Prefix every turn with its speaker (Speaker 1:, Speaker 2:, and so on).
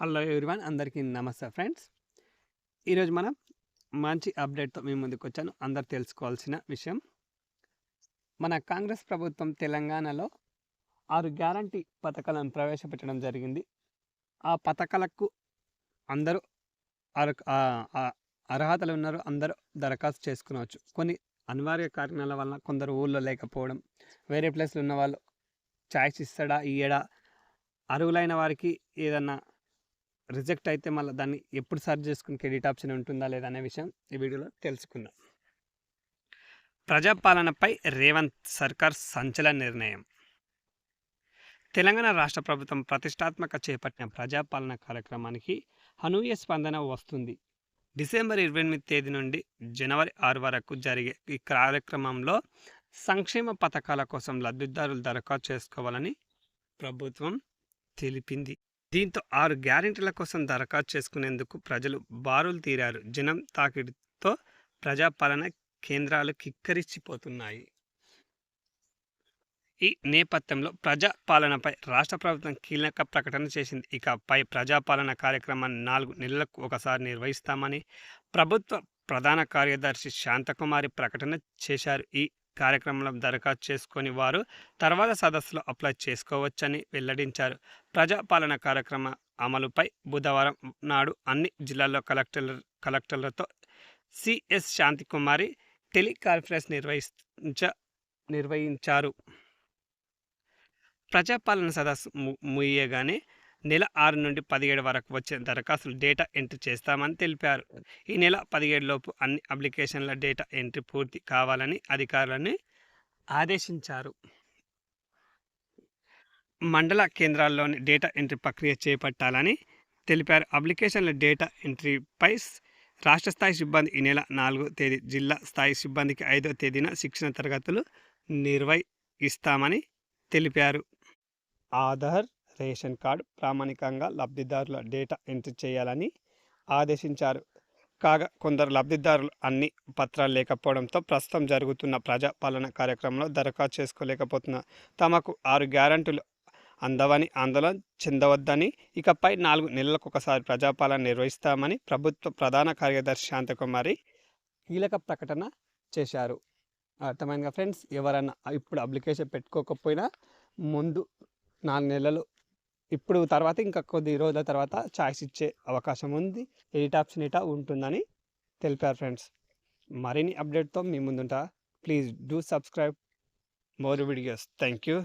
Speaker 1: Hello everyone అందరికీ నమస్తే friends. ఈరోజు మనం మంచి అప్డేట్తో మీ ముందుకు వచ్చాను. అందరు తెలుసుకోవాల్సిన విషయం మన కాంగ్రెస్ ప్రభుత్వం తెలంగాణలో ఆరు గ్యారంటీ పథకాలను ప్రవేశపెట్టడం జరిగింది. ఆ పథకాలకు అందరూ అర్- అర్హతలు ఉన్నారు. అందరూ దరఖాస్తు చేసుకునవచ్చు. కొన్ని అనివార్య కారణాల వల్ల కొందరు ఊళ్ళో లేకపోవడం వేరే ప్లేస్లో ఉన్న వాళ్ళు ఛాయిస్ ఇస్తాడా ఇయ్యడా అర్హులైన వారికి ఏదన్నా రిజెక్ట్ అయితే మళ్ళీ దాన్ని ఎప్పుడు సర్చ్ చేసుకుని క్రెడిట్ ఆప్షన్ ఉంటుందా లేదా అనే విషయం ఈ వీడియోలో తెలుసుకుందాం. ప్రజాపాలనపై రేవంత్ సర్కార్ సంచలన నిర్ణయం. తెలంగాణ రాష్ట్ర ప్రభుత్వం ప్రతిష్టాత్మక చేపట్టిన ప్రజాపాలన కార్యక్రమానికి అనూహ్య స్పందన వస్తుంది. డిసెంబర్ ఇరవై ఎనిమిది తేదీ నుండి జనవరి ఆరు వరకు జరిగే ఈ కార్యక్రమంలో సంక్షేమ పథకాల కోసం లబ్ధిదారులు దరఖాస్తు చేసుకోవాలని ప్రభుత్వం తెలిపింది. దీంతో ఆరు గ్యారెంటీల కోసం దరఖాస్తు చేసుకునేందుకు ప్రజలు బారులు తీరారు. జనం తాకిడితో ప్రజాపాలన కేంద్రాలు కిక్కరిచ్చిపోతున్నాయి ఈ నేపథ్యంలో ప్రజాపాలనపై రాష్ట్ర ప్రభుత్వం కీలక ప్రకటన చేసింది. ఇక పై ప్రజాపాలన కార్యక్రమాన్ని నాలుగు నెలలకు ఒకసారి నిర్వహిస్తామని ప్రభుత్వ ప్రధాన కార్యదర్శి శాంతకుమారి ప్రకటన చేశారు. ఈ కార్యక్రమంలో దరఖాస్తు చేసుకొని వారు తర్వాత సదస్సులో అప్లై చేసుకోవచ్చని వెల్లడించారు. ప్రజాపాలన కార్యక్రమ అమలుపై బుధవారం నాడు అన్ని జిల్లాల్లో కలెక్టర్ కలెక్టర్లతో సిఎస్ శాంతికుమారి టెలికాన్ఫరెన్స్ నిర్వహించ నిర్వహించారు. ప్రజాపాలన సదస్సు ము- ముగియగానే నెల ఆరు నుండి పదిహేడు వరకు వచ్చే దరఖాస్తులు డేటా ఎంట్రీ చేస్తామని తెలిపారు. ఈ నెల పదిహేడులోపు అన్ని అప్లికేషన్ల డేటా ఎంట్రీ పూర్తి కావాలని అధికారులని ఆదేశించారు. మండల కేంద్రాల్లోని డేటా ఎంట్రీ ప్రక్రియ చేపట్టాలని తెలిపారు. అప్లికేషన్ల డేటా ఎంట్రీపై రాష్ట్ర స్థాయి సిబ్బంది ఈ నెల నాలుగో తేదీ జిల్లా స్థాయి సిబ్బందికి ఐదో తేదీన శిక్షణ తరగతులు నిర్వహిస్తామని తెలిపారు. ఆధార్ రేషన్ కార్డు ప్రామాణికంగా లబ్ధిదారుల డేటా ఎంట్రీ చేయాలని ఆదేశించారు. కాగా కొందరు లబ్ధిదారులు అన్ని పత్రాలు లేకపోవడంతో ప్రస్తుతం జరుగుతున్న ప్రజాపాలన కార్యక్రమంలో దరఖాస్తు చేసుకోలేకపోతున్న తమకు ఆరు గ్యారంటీలు అందవని ఆందోళన చెందవద్దని ఇకపై నాలుగు నెలలకు ఒకసారి ప్రజాపాలన నిర్వహిస్తామని ప్రభుత్వ ప్రధాన కార్యదర్శి శాంతకుమారి కీలక ప్రకటన చేశారు. అర్థమైందిగా ఫ్రెండ్స్? ఎవరన్నా ఇప్పుడు అప్లికేషన్ పెట్టుకోకపోయినా ముందు నాలుగు నెలలు ఇప్పుడు తర్వాత ఇంకా కొద్ది రోజుల తర్వాత ఛాయిస్ ఇచ్చే అవకాశం ఉంది. ఎయిట్ ఆప్షన్ ఇటా ఉంటుందని తెలిపారు ఫ్రెండ్స్. మరిన్ని అప్డేట్తో మీ ముందుంటా. Please do subscribe more videos. Thank you